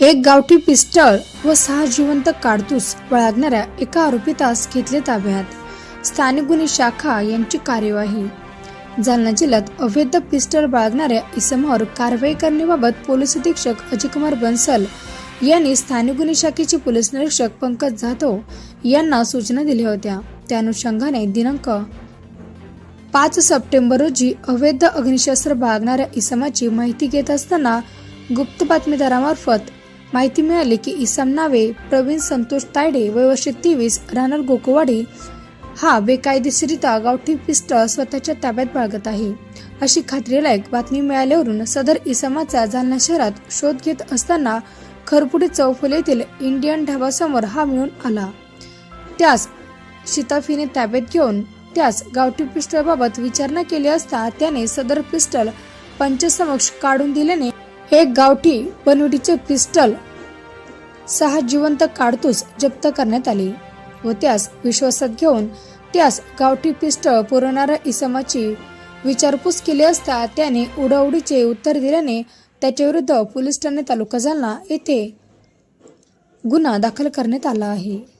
एक गावठी पिस्टल व सहा जिवंत काडतूस बाळगणाऱ्या एका आरोपीतास घेतले ताब्यात. स्थानिक गुन्हे शाखा यांची कार्यवाही. जालना जिल्ह्यात अवैध पिस्टल बाळगणाऱ्या इसमावर कारवाई करण्याबाबत पोलीस अधीक्षक अजयकुमार बन्सल यांनी स्थानिक गुन्हे शाखेचे पोलीस निरीक्षक पंकज जाधव यांना सूचना दिल्या होत्या. त्या अनुषंगाने दिनांक पाच सप्टेंबर रोजी अवैध अग्निशस्त्र बाळगणाऱ्या इसमाची माहिती घेत असताना गुप्त बातमीदारामार्फत माहिती मिळाली की इसम नावे प्रवीण संतोष तायडे वय तेवीस राहणार गोकुवाडी हा बेकायदेशीरित्या गावठी पिस्टल स्वतःच्या ताब्यात बाळगत आहे. अशी खात्रीलायक बातमी मिळाल्यावरून सदर इसमाचा जालना शहरात शोध घेत असताना खरपुडी चौफुल येथील इंडियन ढाबासमोर हा मिळून आला. त्यास शिताफीने ताब्यात घेऊन त्यास गावठी पिस्टलबाबत विचारणा केली असता त्याने सदर पिस्टल पंचसमक्ष काढून दिल्याने एक गावठी बनवटीचे पिस्टल सहा जिवंत काडतूस जप्त करण्यात आले व त्यास विश्वासात घेऊन त्यास गावठी पिस्टळ पुरवणाऱ्या इसमाची विचारपूस केली असता त्याने उडाउडीचे उत्तर दिल्याने त्याच्याविरुद्ध पोलीस ठाणे तालुका जालना येथे गुन्हा दाखल करण्यात आला आहे.